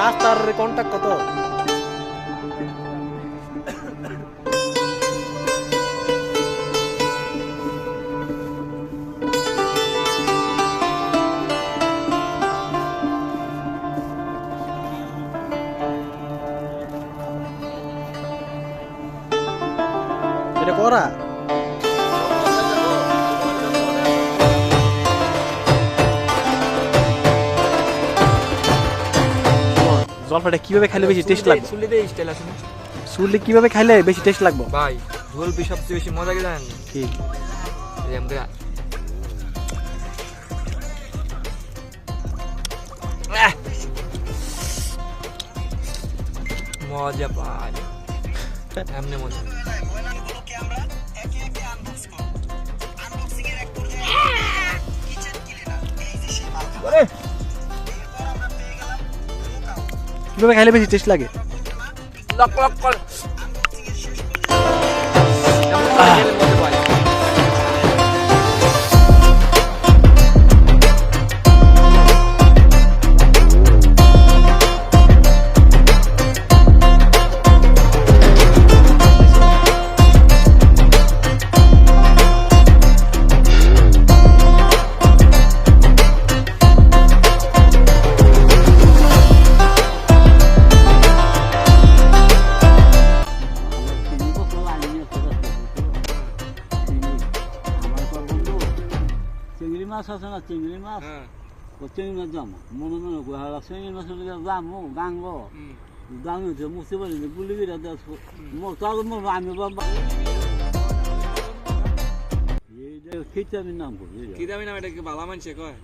রাস্তার কন্ট্যাক্ট কত? এটা করা? জলপাইটা কীভাবে খাইলে বেশি টেস্ট লাগবে? সুলিতে স্টাইল আছে না? সুরলি কীভাবে খাইলে বেশি টেস্ট লাগবে? ভাই ঝোলপি সবচেয়ে বেশি মজা কি জানেন? কি? এই আমরা মজা পাই। এমনি মজা। কীভাবে খাইলে বেশি টেস্ট লাগে। লক লক মাছ আছে না চিংড়ি মাছ হ্যাঁ। চিংড়ি মাছ দাম মনে মনে করে হারা চিংড়ি মাছ দাম গাঙ্গ। দাম হচ্ছে মুছতে পারি গুলি বিরা দেশ আমি খিচামির নাম করি দামি নাম এটা কি বালা মানছে কয়